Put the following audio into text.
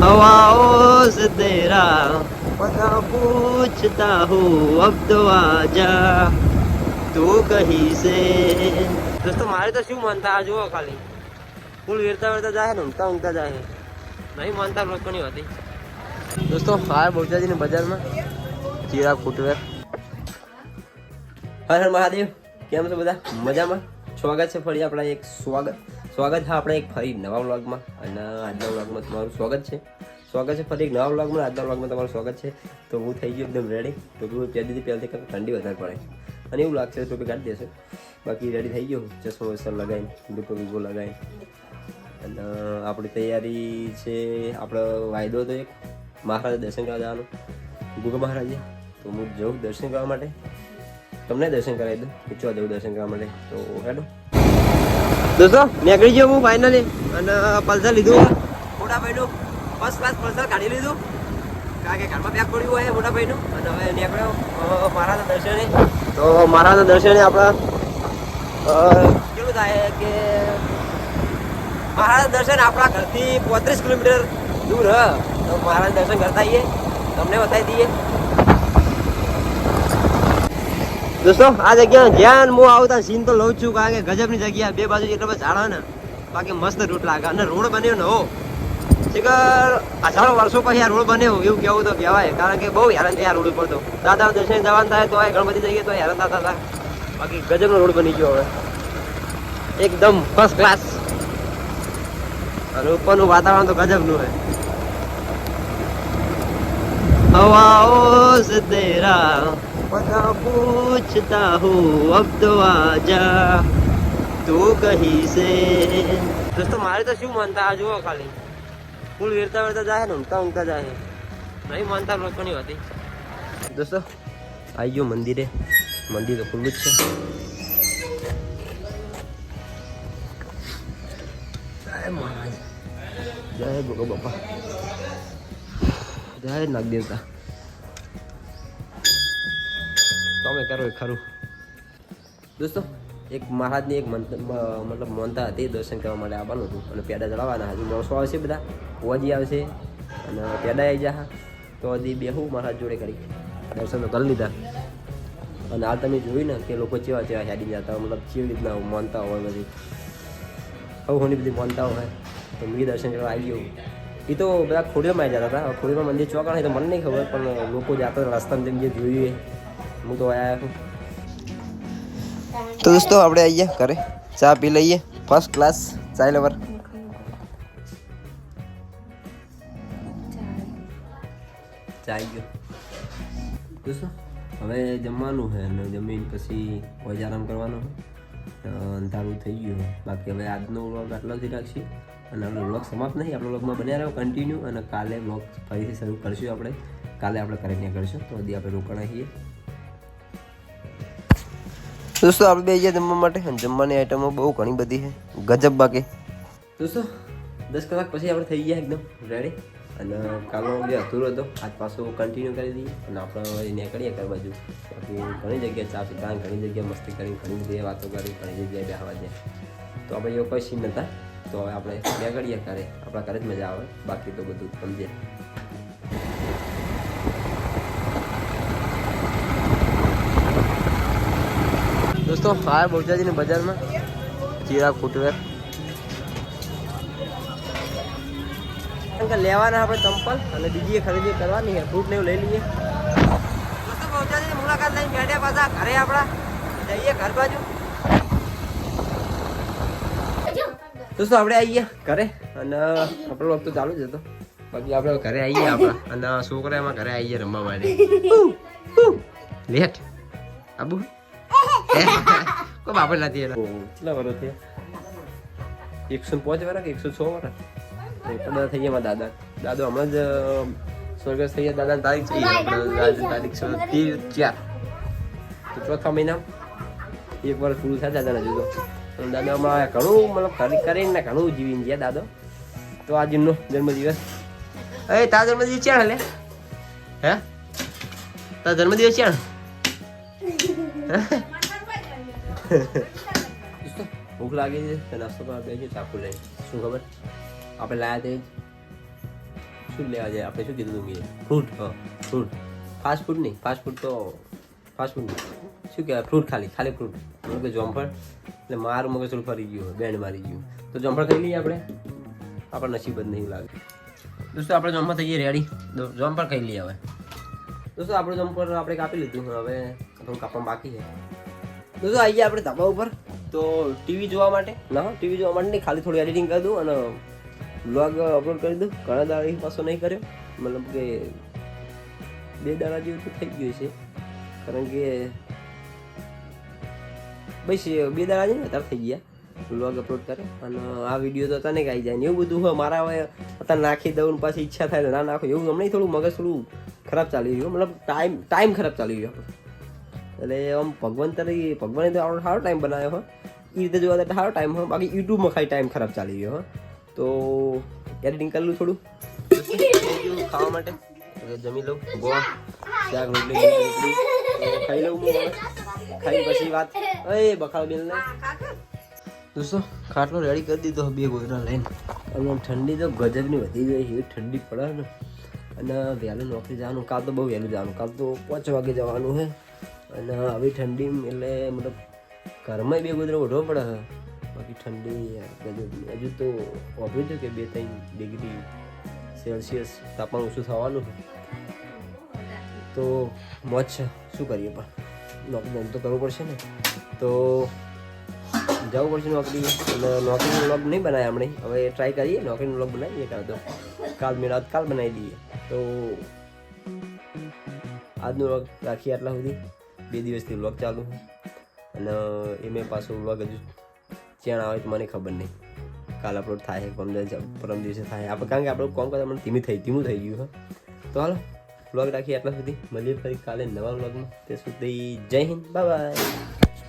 हवाओं से तेरा पता पूछता हूँ, अब तो आजा। તું કહી છે દોસ્તો મારે તો શું માનતા આ જુઓ ખાલી ફૂલ વેરતા વેરતા જાય ને ઉમતા ઊંઘતા જાય નહીં માનતા લોકોની હતી દોસ્તો હા બહુચાજીને બજારમાં ચીરા ફૂટવેર હર હર મહાદેવ કેમ છો બધા મજામાં સ્વાગત છે ફરી આપણા એક સ્વાગત સ્વાગત છે આપણે એક ફરી નવા વ્લોગમાં અને આજના વ્લોગમાં તમારું સ્વાગત છે. સ્વાગત છે ફરી એક નવા વ્લોગમાં, આજના વ્લોગમાં તમારું સ્વાગત છે. તો હું થઈ ગયો એકદમ રેડી તો હું પહેલી પહેલથી ઠંડી વધારે પડે અને એવું લાગશે ટોપી કાઢી દેશે. બાકી રેડી થઈ ગયો. ચશ્મો વસ્ત્ર લગાવીને ડૂપો બીપો લગાવી અને આપણી તૈયારી છે, આપણો વાયદો હતો એક. મહારાજ દર્શન કરવા જવાનું. ગુગા મહારાજે. તો હું જઉં દર્શન કરવા માટે. તમને દર્શન કરાવી દઉં. પૂછવા જવું દર્શન કરવા માટે. તો હેડો. દોસ્તો, નીકળી ગયો હું ફાઇનલી અને પલ્સર લીધું મોટા ભાઈનું ફર્સ્ટ ક્લાસ પલ્સર કાઢી લીધું. કારણ કે ઘરમાં પેક પડ્યું હોય મોટા ભાઈનું અને હવે નીકળ્યો મહારાજના દર્શને. તો મહારાજના દર્શને આપણા કેવું થાય કે મહારાજ દર્શન આપણા ઘરથી પોત્રીસ કિલોમીટર દૂર હ. તો મહારાજ દર્શન કરતા આવીએ તમને બતાવી દઈએ. દોસ્તો, આ જગ્યા જ્યાં હું આવતા સીન તો લઉં છું, કારણ કે ગજબની જગ્યા બે બાજુ એટલા બધા ઝાડા ને, બાકી મસ્ત રૂટ લાગે. અને રોડ બન્યો નવો શિખર હજારો વર્ષો પછી આ રોડ બન્યો, એવું કેવું તો કહેવાય, કારણ કે બહુ હેરાન થયા રોડ ઉપર તો. દાદા દર્શન જવાન થાય તો આ ગણપતિ જઈએ તો હેરાન થતા હતા. બાકી ગજબનો રોડ બની ગયો હવે. એકદમ ફર્સ્ટ ક્લાસ અને ઉપરનું વાતાવરણ તો ગજબનું હોય હવાઓ તેરા. બધા પૂછતા હો અબ તો આજા તો કહી સે દોસ્તો મારે તો શું માનતા આ જુઓ ખાલી ફૂલ વેરતા વેરતા જાય ને ઊંઘતા ઊંઘતા જાય નહીં માનતા લોકોની હતી દોસ્તો આવી ગયો મંદિરે મંદિર તો ખુલ્લું જ છે જય ભગો બાપા જય નાગ દેવતા તમે કરો ખરું. દોસ્તો, એક મહારાજની એક મંત- મતલબ માનતા હતી, દર્શન કરવા માટે આવવાનું હતું. અને પેડા ચડાવવાના, હજુ માણસો આવશે બધા. ફુવાજી આવશે, અને પેડા આવી જા તો હજી બેહું મહારાજ જોડે કરી. દર્શન કરી લીધા. અને હાલ તમે જોયું ને કે લોકો ચેવા ચેવા હેડી જતા હોય, મતલબ કેવી રીતના માનતા હોય બધી. હવે ઘણી બધી માનતા હોય. તો મેં દર્શન કરવા આવી ગયું. એ તો બધા ખોડીમાં આવી જતા હતા. ખોડીમાં મંદિર ચોકણ હોય તો મને નહીં ખબર, પણ લોકો જતા રસ્તામાં જેમ જે જોયું એ હું તો આયા છું. તો દોસ્તો આપણે આવીએ ઘરે. ચા પી લઈએ. ફર્સ્ટ ક્લાસ ચાય લવર ચાઈ ગયો. દોસ્તો હવે જમવાનું છે અને જમીન પછી કોઈ આરામ કરવાનો છે. અંધારું થઈ ગયું બાકી હવે આજનો વ્લોગ આટલો જ રાખીએ અને આપણો વ્લોગ સમાપ્ત નહીં આપણો વ્લોગમાં બન્યા રહ્યો કન્ટિન્યુ અને કાલે વ્લોગ ફરીથી શરૂ કરશું આપણે. કાલે આપણે કરીને કરીશું. કરશું તો હજી આપણે રોકાણા છીએ દોસ્તો, આપણે બે ગયા જમવા માટે અને જમવાની આઈટમો બહુ ઘણી બધી છે. ગજબ બાકી. દોસ્તો, દસ કલાક પછી આપણે થઈ ગયા એકદમ રેડી અને કાલો જે અધૂરો હતો, આજ પાછો કન્ટિન્યુ કરી દઈએ અને આપણે નીકળીએ કરવા બાજુ. બાકી ઘણી જગ્યાએ ચા પીતા, ઘણી જગ્યાએ મસ્તી કરી, ઘણી બધી વાતો કરી, ઘણી જગ્યાએ બેહવા જાય તો આપણે એવો કોઈ સીન નતા તો હવે આપણે નીકળીએ ઘરે. આપણા ઘરે જ મજા આવે. બાકી તો બધું સમજે. દોસ્તો આ ને બજારમાં જીરા ફૂટવેર. કારણ કે લેવાના આપણે ચંપલ અને બીજી એ ખરીદી કરવાની છે ફ્રૂટ ને એવું લઈ લઈએ. દોસ્તો બહુચાજીની મુલાકાત લઈને બેઠ્યા પાછા ઘરે આપણા. જઈએ ઘર બાજુ. દોસ્તો આપણે આવીએ ઘરે અને આપણો વખત તો ચાલુ જ હતો. બાકી આપણે ઘરે આવીએ આપણા અને છોકરા એમાં ઘરે આવીએ રમવા માટે. લેટ. આબુ. કોઈ બાપ નથી એના કેટલા વર્ષ થયા એકસો પાંચ વર્ષ કે એકસો છ વર્ષ કદાચ થઈ ગયા દાદા દાદો હમણાં જ સ્વર્ગસ્થ થઈ ગયા દાદા તારીખ છે તારીખ છે તેર ચાર તો ચોથા મહિના એક વર્ષ પૂરું થાય દાદાના જુદો દાદા હમણાં ઘણું મતલબ કરી કરીને ઘણું જીવીને ગયા દાદો તો આ જન્મનો જન્મદિવસ એ તારા જન્મદિવસ ક્યાં લે હે તારા જન્મદિવસ ક્યાં દોસ્તો ભૂખ લાગી છે. તો નાસ્તો કરવા બેસી ચાકુ લઈ. શું ખબર? આપણે લાયા તે શું લેવા જાય? આપણે શું કીધું હતું ફ્રૂટ. હા, ફ્રૂટ. ફાસ્ટ ફૂડ નહીં. ફાસ્ટ ફૂડ તો ફાસ્ટ ફૂડ શું કહેવાય? ફ્રૂટ ખાલી. ખાલી ફ્રૂટ. મતલબ જોમફળ. એટલે મારું મગજ થોડું ફરી ગયું બેન્ડ મારી ગયું. તો જોમફળ ખાઈ લઈએ આપણે? આપણા નસીબ જ નહીં લાગે. દોસ્તો, આપણે જોમફળ થઈ ગઈ રેડી જોમફળ ખાઈ લઈએ હવે. દોસ્તો, આપણું જમપર આપણે કાપી લીધું. હવે થોડું કાપવાનું બાકી છે. દોસ્તો આવી ગયા આપણે ધાબા ઉપર. તો ટીવી જોવા માટે? ના, ટીવી જોવા માટે નહીં. ખાલી થોડું એડિટિંગ કરી દઉં અને બ્લોગ અપલોડ કરી દઉં. ઘણા દાડા પાછો નહીં કર્યો. મતલબ કે બે દાડા જેવું તો થઈ ગયું છે. કારણ કે બસ બે દાડા છે ને થઈ ગયા. બ્લોગ અપલોડ કરે. અને આ વીડિયો તો તને આવી જાય ને એવું બધું હોય, મારા હવે અત્યારે નાખી દઉં પાછી ઈચ્છા થાય તો ના નાખો. એવું હમણાં થોડું મગજ થોડું ખરાબ ચાલી રહ્યું. મતલબ ટાઈમ ટાઈમ ખરાબ ચાલી રહ્યો. આપણો એટલે આમ ભગવાન તરી ભગવાને તો આપણો સારો ટાઈમ બનાવ્યો, હો. એ રીતે જોવા તો સારો ટાઈમ હો. બાકી યુટ્યુબમાં ખાલી ટાઈમ ખરાબ ચાલી રહ્યો હો. તો એડિટિંગ કરી લઉં થોડું. ખાવા માટે. જમી લઉં. ગોળ, શાક, રોટલી ખાઈ લઉં ખાઈ પછી વાત. એ બખાલ ને. દોસ્તો, ખાટલો રેડી કરી દીધો, બે ગોદરા લઈને. અને ઠંડી તો ગજબની વધી ગઈ એવી ઠંડી પડે ને. અને વહેલું નોકરી જવાનું, કાલ તો બહુ વહેલું જવાનું. કાલ તો પાંચ વાગે જવાનું છે. અને આવી ઠંડી એટલે મતલબ ઘરમાં બે ગોદરા ઓઢવો પડે બાકી ઠંડી ગજબની હજુ તો વાપર્યું છે કે બે ત્રણ ડિગ્રી સેલ્સિયસ તાપમાન ઓછું થવાનું તો મોજ છે, શું કરીએ પણ? ધંધો તો કરવું પડશે ને. તો જવું પડશે નોકરી, અને નોકરીનો વ્લોગ નહીં બનાવે આપણે. હવે ટ્રાય કરીએ, નોકરીનો વ્લોગ બનાવીએ કાં તો. કાલ મેળા કાલ બનાવી દઈએ. તો આજનો વ્લોગ રાખીએ આટલા સુધી. બે દિવસથી વ્લોગ ચાલુ અને એ મેં પાછો વ્લોગ હજુ ક્યાં આવે તો મને ખબર નહીં. કાલ અપલોડ થાય પરમ પરમ દિવસે થાય આપણે કારણ કે આપણું કોમ કરતા મને ધીમી થઈ ધીમું થઈ ગયું હા તો હાલો વ્લોગ રાખીએ આટલા સુધી. મળીએ ફરી કાલે નવા વ્લોગમાં તે સુધી જય હિન્દ. Bye bye